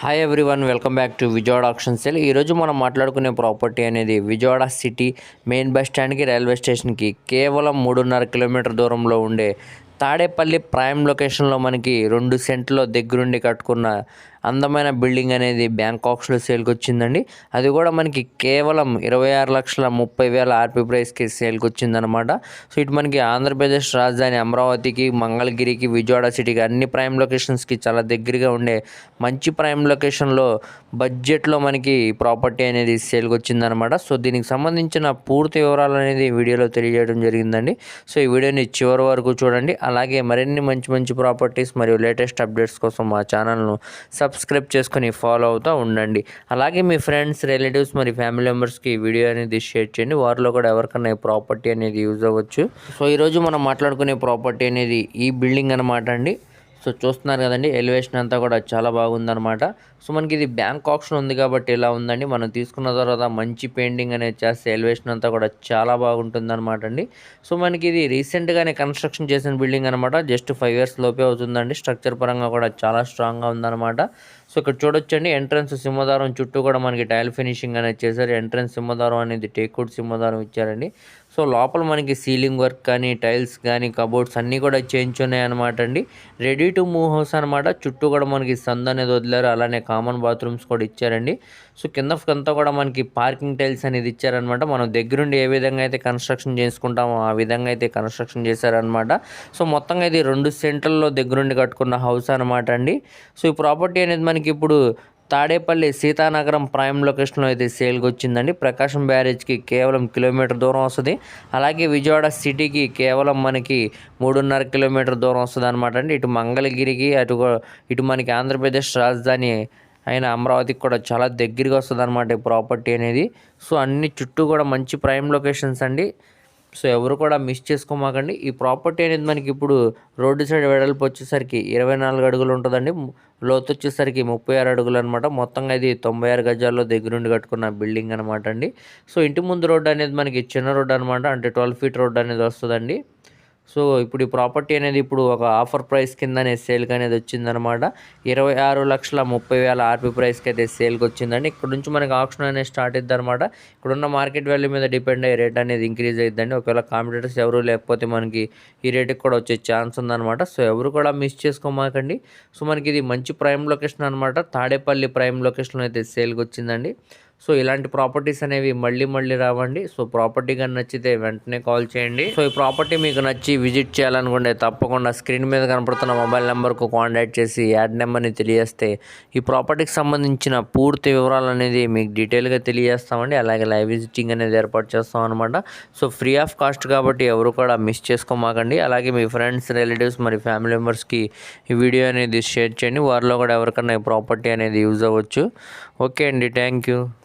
Hi everyone welcome back to Vijayawada option cell ఈరోజు మనం మాట్లాడుకునే ప్రాపర్టీ అనేది విజయవాడ సిటీ మెయిన్ బస్ స్టాండ్కి రైల్వే స్టేషన్కి కేవలం మూడున్నర కిలోమీటర్ దూరంలో ఉండే తాడేపల్లి ప్రైమ్ లొకేషన్లో మనకి రెండు సెంట్లో దగ్గరుండి కట్టుకున్న అందమైన బిల్డింగ్ అనేది బ్యాంకాక్స్లో సేల్కి వచ్చిందండి అది కూడా మనకి కేవలం ఇరవై ఆరు లక్షల ముప్పై వేల ఆర్పీ ప్రైస్కి సేల్కి వచ్చిందనమాట సో ఇటు మనకి ఆంధ్రప్రదేశ్ రాజధాని అమరావతికి మంగళగిరికి విజయవాడ సిటీకి అన్ని ప్రైమ్ లొకేషన్స్కి చాలా దగ్గరగా ఉండే మంచి ప్రైమ్ లొకేషన్లో బడ్జెట్లో మనకి ప్రాపర్టీ అనేది సేల్కి వచ్చిందనమాట సో దీనికి సంబంధించిన పూర్తి వివరాలు అనేది వీడియోలో తెలియజేయడం జరిగిందండి. సో ఈ వీడియోని చివరి వరకు చూడండి. అలాగే మరిన్ని మంచి మంచి ప్రాపర్టీస్ మరియు లేటెస్ట్ అప్డేట్స్ కోసం మా ఛానల్ను సబ్స్క్రైబ్ చేసుకొని ఫాలో అవుతూ ఉండండి. అలాగే మీ ఫ్రెండ్స్ రిలేటివ్స్ మరి ఫ్యామిలీ మెంబర్స్కి ఈ వీడియో అనేది షేర్ చేయండి. వారిలో కూడా ఎవరికైనా ఈ ప్రాపర్టీ అనేది యూజ్ అవ్వచ్చు. సో ఈరోజు మనం మాట్లాడుకునే ప్రాపర్టీ అనేది ఈ బిల్డింగ్ అనమాట అండి. సో చూస్తున్నారు కదండి ఎలివేషన్ అంతా కూడా చాలా బాగుందనమాట సో మనకి ఇది బ్యాంక్ ఆప్షన్ ఉంది కాబట్టి ఇలా ఉందండి. మనం తీసుకున్న తర్వాత మంచి పెయింటింగ్ అనేది చేస్తే ఎలివేషన్ అంతా కూడా చాలా బాగుంటుంది అనమాట అండి. సో మనకి ఇది రీసెంట్గానే కన్స్ట్రక్షన్ చేసిన బిల్డింగ్ అనమాట జస్ట్ ఫైవ్ ఇయర్స్ లోపే అవుతుందండి. స్ట్రక్చర్ పరంగా కూడా చాలా స్ట్రాంగ్గా ఉందన్నమాట. సో ఇక్కడ చూడొచ్చండి ఎంట్రన్స్ సింహదారం చుట్టూ కూడా మనకి టైల్ ఫినిషింగ్ అనేది చేశారు. ఎంట్రన్స్ సింహదారం అనేది టేక్వుడ్ సింహదారం ఇచ్చారండి. సో లోపల మనకి సీలింగ్ వర్క్ కానీ టైల్స్ కానీ కబోర్డ్స్ అన్నీ కూడా చేంజ్ ఉన్నాయి అనమాట అండి. రెడీ టు మూవ్ హౌస్ అనమాట చుట్టూ కూడా మనకి సంద్ అనేది వదిలేరు. అలానే కామన్ బాత్రూమ్స్ కూడా ఇచ్చారండి. సో కింద అంతా కూడా మనకి పార్కింగ్ టైల్స్ అనేది ఇచ్చారనమాట మనం దగ్గరుండి ఏ విధంగా అయితే కన్స్ట్రక్షన్ చేసుకుంటామో ఆ విధంగా అయితే కన్స్ట్రక్షన్ చేశారనమాట సో మొత్తంగా ఇది రెండు సెంటర్లో దగ్గరుండి కట్టుకున్న హౌస్ అనమాట అండి. సో ఈ ప్రాపర్టీ అనేది మనకి ఇప్పుడు తాడేపల్లి సీతానగరం ప్రైమ్ లొకేషన్లో అయితే సేల్కి వచ్చిందండి ప్రకాశం బ్యారేజ్కి కేవలం కిలోమీటర్ దూరం వస్తుంది. అలాగే విజయవాడ సిటీకి కేవలం మనకి మూడున్నర కిలోమీటర్ దూరం వస్తుంది అనమాట అండి. ఇటు మంగళగిరికి అటు ఇటు మనకి ఆంధ్రప్రదేశ్ రాజధాని అయిన అమరావతికి కూడా చాలా దగ్గరగా వస్తుంది అనమాట ఈ ప్రాపర్టీ అనేది. సో అన్ని చుట్టూ కూడా మంచి ప్రైమ్ లొకేషన్స్ అండి. సో ఎవరు కూడా మిస్ చేసుకోమాకండి. ఈ ప్రాపర్టీ అనేది మనకి ఇప్పుడు రోడ్డు సైడ్ వెడల్పు వచ్చేసరికి ఇరవై నాలుగు అడుగులు ఉంటుందండి. లోతు వచ్చేసరికి ముప్పై ఆరు అడుగులు అనమాట మొత్తంగా ఇది తొంభై ఆరు గజాల్లో దగ్గరుండి కట్టుకున్న బిల్డింగ్ అనమాట అండి. సో ఇంటి ముందు రోడ్డు అనేది మనకి చిన్న రోడ్డు అనమాట అంటే ట్వెల్వ్ ఫీట్ రోడ్డు అనేది వస్తుందండి. సో ఇప్పుడు ఈ ప్రాపర్టీ అనేది ఇప్పుడు ఒక ఆఫర్ ప్రైస్ కిందనే సేల్కి అనేది వచ్చిందనమాట ఇరవై ఆరు లక్షల ముప్పై వేల ఆర్పీ ప్రైస్కి అయితే సేల్కి వచ్చిందండి. ఇక్కడ నుంచి మనకి ఆప్షన్ అనేది స్టార్ట్ అవుతుంది అనమాట ఇక్కడున్న మార్కెట్ వాల్యూ మీద డిపెండ్ అయ్యే రేట్ అనేది ఇంక్రీజ్ అవుతుందండి ఒకవేళ కాంపిటేటర్స్ ఎవరు లేకపోతే మనకి ఈ రేటుకి కూడా వచ్చే ఛాన్స్ ఉందన్నమాట. సో ఎవరు కూడా మిస్ చేసుకోమాకండి. సో మనకి ఇది మంచి ప్రైమ్ లొకేషన్ అనమాట తాడేపల్లి ప్రైమ్ లొకేషన్లో అయితే సేల్కి వచ్చిందండి. సో ఇలాంటి ప్రాపర్టీస్ అనేవి మళ్ళీ మళ్ళీ రావండి. సో ప్రాపర్టీ కానీ నచ్చితే వెంటనే కాల్ చేయండి. సో ఈ ప్రాపర్టీ మీకు నచ్చి విజిట్ చేయాలనుకుంటే తప్పకుండా స్క్రీన్ మీద కనపడుతున్న మొబైల్ నెంబర్కు కాంటాక్ట్ చేసి యాడ్ నెంబర్ని తెలియజేస్తే ఈ ప్రాపర్టీకి సంబంధించిన పూర్తి వివరాలు అనేది మీకు డీటెయిల్గా తెలియజేస్తామండి. అలాగే లైవ్ విజిటింగ్ అనేది ఏర్పాటు చేస్తాం అనమాట సో ఫ్రీ ఆఫ్ కాస్ట్ కాబట్టి ఎవరు కూడా మిస్ చేసుకోమాకండి. అలాగే మీ ఫ్రెండ్స్ రిలేటివ్స్ మరి ఫ్యామిలీ మెంబర్స్కి ఈ వీడియో అనేది షేర్ చేయండి. వారిలో కూడా ఎవరికైనా ఈ ప్రాపర్టీ అనేది యూజ్ అవ్వచ్చు. ఓకే అండి. Thank you.